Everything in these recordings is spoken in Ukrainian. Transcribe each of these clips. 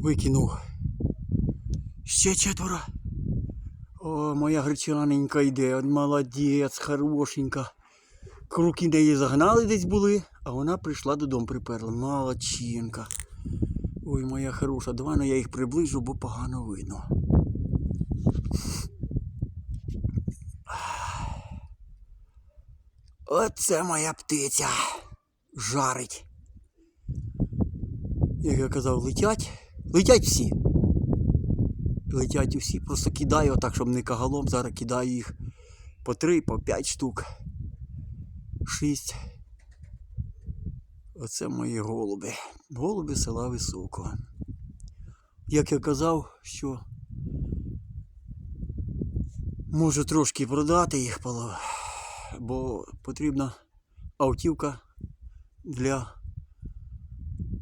викинув. Ще четверо. О, моя гречаненька йде. Молодець, хорошенька. Круки неї загнали десь були, а вона прийшла додому, приперла. Молодчинка. Ой, моя хороша, давай ну я їх приближу, бо погано видно. Оце моя птиця. Жарить. Як я казав, летять. Летять всі. Летять усі. Просто кидаю отак, щоб не кагалом. Зараз кидаю їх по три, по п'ять штук. Шість. Оце мої голуби. Голуби села Високого. Як я казав, що можу трошки продати їх, бо потрібна автівка для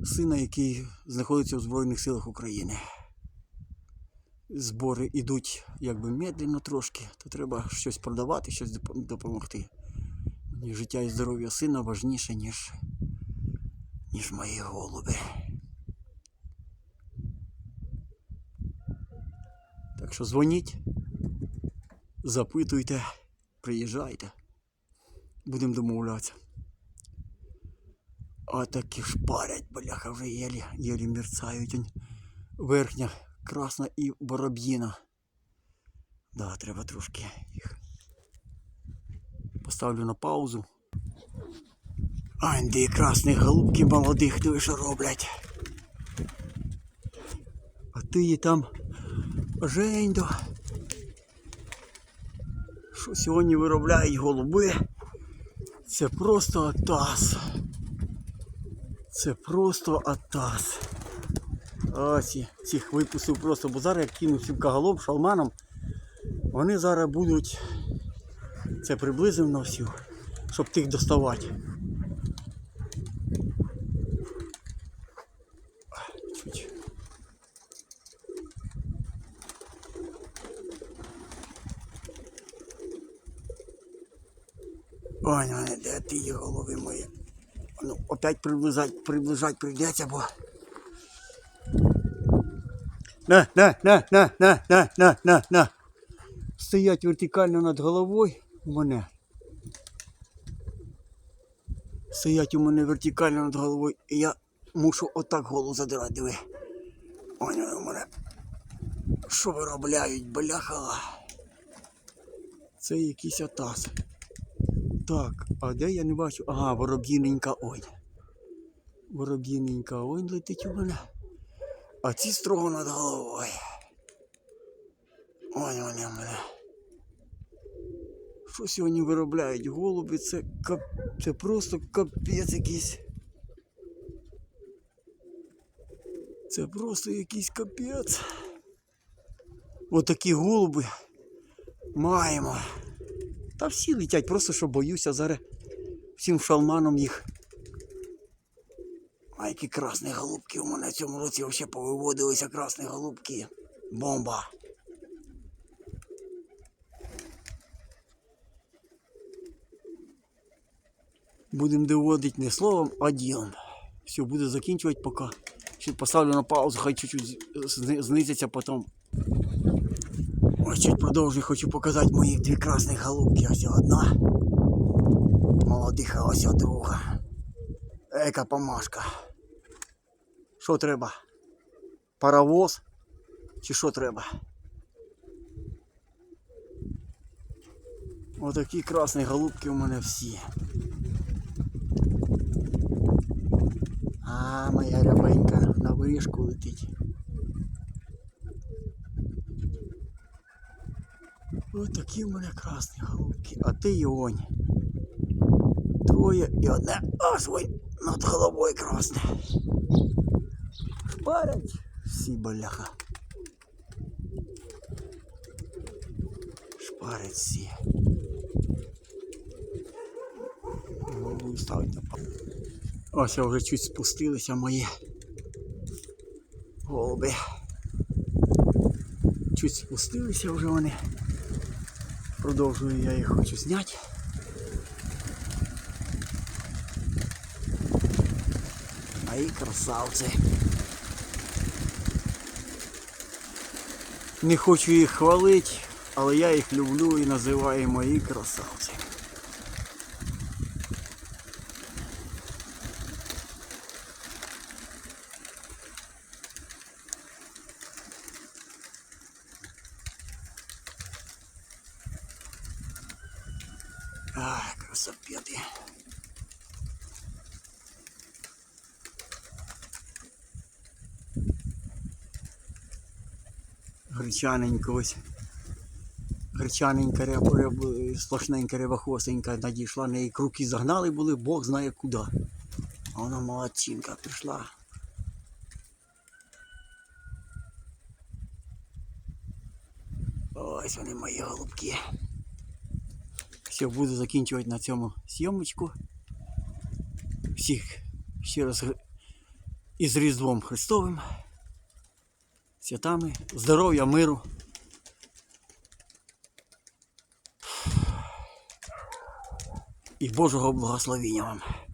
сина, який знаходиться в Збройних силах України. Збори йдуть якби медленно трошки, то треба щось продавати, щось допомогти. Мені життя і здоров'я сина важніше, ніж, ніж мої голуби. Так що дзвоніть, запитуйте, приїжджайте. Будемо домовлятися. А такі шпарять, бляха, вже єлі, єлі мерцають. Верхня красна і вороб'їна. Да, треба трошки їх. Поставлю на паузу. Ай, де красні голубки молодих, диви, що роблять. А ти її там Жендо. Що сьогодні виробляють голуби? Це просто атас. Це просто атас. Ось цих випустив просто, бо зараз як кину сівкаголом, шалманом, вони зараз будуть. Це приблизив на всю, щоб тих доставати. Ой, ну, де ти є голови мої? Ну, опять приближать, приближать прийдеться, бо. На, на, на, на, на, на, на, на, на. Стоять вертикально над головою у мене. Стоять у мене вертикально над головою, і я мушу отак голову задирати, диви. Ой, у мене. Що виробляють, бляха? Це якийсь атас. Так, а де я не бачу? Ага, вороб'їненька ой. Вороб'їненька ой летить у мене. А ці строго над головою. Ой, вони в мене. Що сьогодні виробляють голуби? Це кап... це просто капець якийсь. Це просто якийсь капець. Отакі голуби маємо. Та всі летять, просто що боюся зараз всім шалманом їх. А які красні голубки у мене в цьому році взагалі повиводилися красні голубки. Бомба. Будемо доводити не словом, а ділом. Все, буду закінчувати поки. Ще поставлю на паузу, хай чуть-чуть знизиться потім. Чуть продовжую, хочу показати мої дві красні голубки. Ось одна. Молодих, а ось друга. Ека помашка. Що треба? Паровоз? Чи що треба? Отакі красні голубки у мене всі. А, моя рябенька на вишку летить. Ось такі в мене красні голубки. А ти Йонь. Троє і одне аж ой над головою красне. Шпарять всі бляха. Шпарять всі. Голову ставить на пал. Ось я вже чуть спустилися мої голуби. Чуть спустилися вже вони. Продовжую я їх хочу зняти. А красавці. Не хочу їх хвалити, але я їх люблю і називаю мої красавці. Ах, красопети. Гречаненько ось. Гречаненька ряб, ряб, сплошненька рябохвостенька надійшла, неї круки загнали були, Бог знає куди. А вона молодчинка пішла. Ось вони мої голубки. Все, буду закінчувати на цьому зйомочку. Всіх ще раз із Різдвом Христовим. Святами, здоров'я, миру. І Божого благословення вам.